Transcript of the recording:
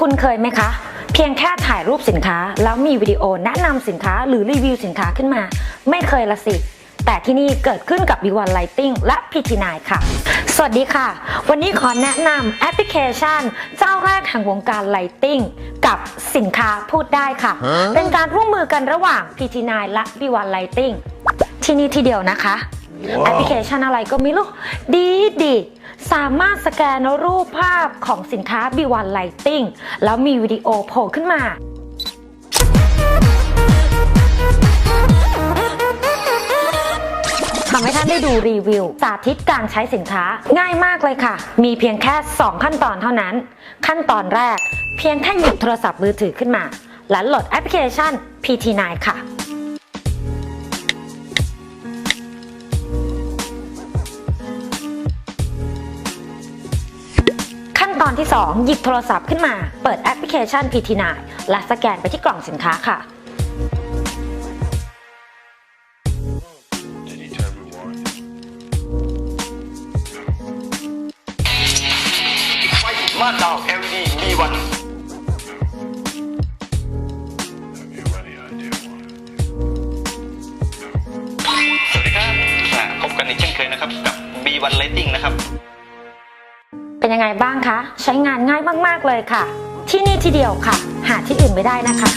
คุณเคยไหมคะ เพียงแค่ถ่ายรูปสินค้า แล้วมีวิดีโอแนะนำสินค้าหรือรีวิวสินค้าขึ้นมา ไม่เคยละสิ แต่ที่นี่เกิดขึ้นกับ B1 Lighting และ PT9 ค่ะ สวัสดีค่ะ วันนี้ขอแนะนำแอปพลิเคชัน เจ้าแรกแห่งวงการ Lighting กับสินค้าพูดได้ค่ะ เป็นการร่วมมือกันระหว่าง PT9 และ B1 Lighting ที่นี่ที่เดียวนะคะ แอปพลิเคชันอะไรก็ไม่รู้ดีดี สามารถสแกนรูปภาพของสินค้า B1 Lighting แล้วมีวิดีโอโผล่ขึ้นมาทำให้ท่านได้ดูรีวิว สาธิตการใช้สินค้าง่ายมากเลยค่ะ มีเพียงแค่ 2 ขั้นตอนเท่านั้น ขั้นตอนแรก เพียงแค่หยิบโทรศัพท์มือถือขึ้นมา และโหลดแอปพลิเคชัน PT9 ค่ะ ตอนที่ 2 หยิบโทรศัพท์ขึ้นมา เปิดแอปพลิเคชัน PT9 และสแกนไปที่กล่องสินค้าค่ะ Did he tell me why? ไฟม่านดาว LED B1 Have you any idea why? สวัสดีครับพบกันอีกเช่นเคยนะครับ กับ B1 Lighting นะครับ ยังไงบ้างคะ ใช้งานง่ายมากๆเลยค่ะ ที่นี่ที่เดียวค่ะ หาที่อื่นไม่ได้นะคะ